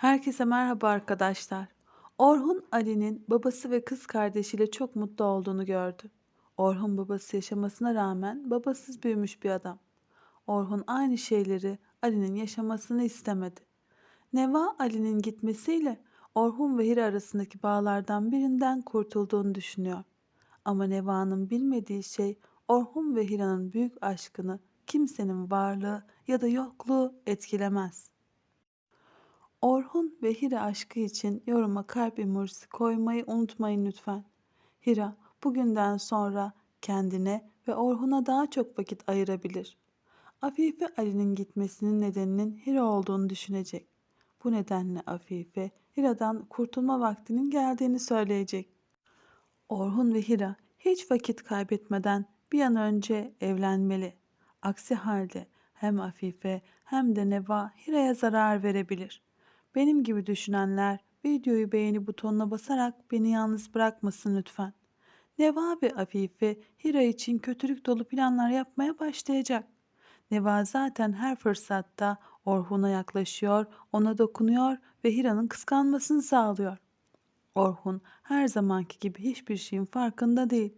Herkese merhaba arkadaşlar. Orhun Ali'nin babası ve kız kardeşiyle çok mutlu olduğunu gördü. Orhun babası yaşamasına rağmen babasız büyümüş bir adam. Orhun aynı şeyleri Ali'nin yaşamasını istemedi. Neva Ali'nin gitmesiyle Orhun ve Hira arasındaki bağlardan birinden kurtulduğunu düşünüyor. Ama Neva'nın bilmediği şey Orhun ve Hira'nın büyük aşkını kimsenin varlığı ya da yokluğu etkilemez. Orhun ve Hira aşkı için yoruma kalp emojisi koymayı unutmayın lütfen. Hira bugünden sonra kendine ve Orhun'a daha çok vakit ayırabilir. Afife Ali'nin gitmesinin nedeninin Hira olduğunu düşünecek. Bu nedenle Afife Hira'dan kurtulma vaktinin geldiğini söyleyecek. Orhun ve Hira hiç vakit kaybetmeden bir an önce evlenmeli. Aksi halde hem Afife hem de Neva Hira'ya zarar verebilir. Benim gibi düşünenler videoyu beğeni butonuna basarak beni yalnız bırakmasın lütfen. Neva ve Afife Hira için kötülük dolu planlar yapmaya başlayacak. Neva zaten her fırsatta Orhun'a yaklaşıyor, ona dokunuyor ve Hira'nın kıskanmasını sağlıyor. Orhun her zamanki gibi hiçbir şeyin farkında değil.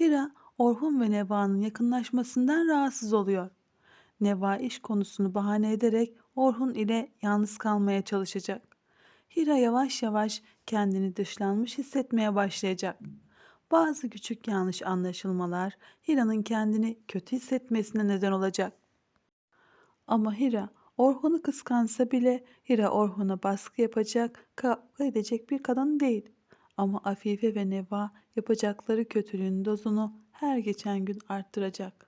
Hira, Orhun ve Neva'nın yakınlaşmasından rahatsız oluyor. Neva iş konusunu bahane ederek Orhun ile yalnız kalmaya çalışacak. Hira yavaş yavaş kendini dışlanmış hissetmeye başlayacak. Bazı küçük yanlış anlaşılmalar Hira'nın kendini kötü hissetmesine neden olacak. Ama Hira Orhun'u kıskansa bile Hira Orhun'a baskı yapacak, kavga edecek bir kadın değil. Ama Afife ve Neva yapacakları kötülüğün dozunu her geçen gün arttıracak.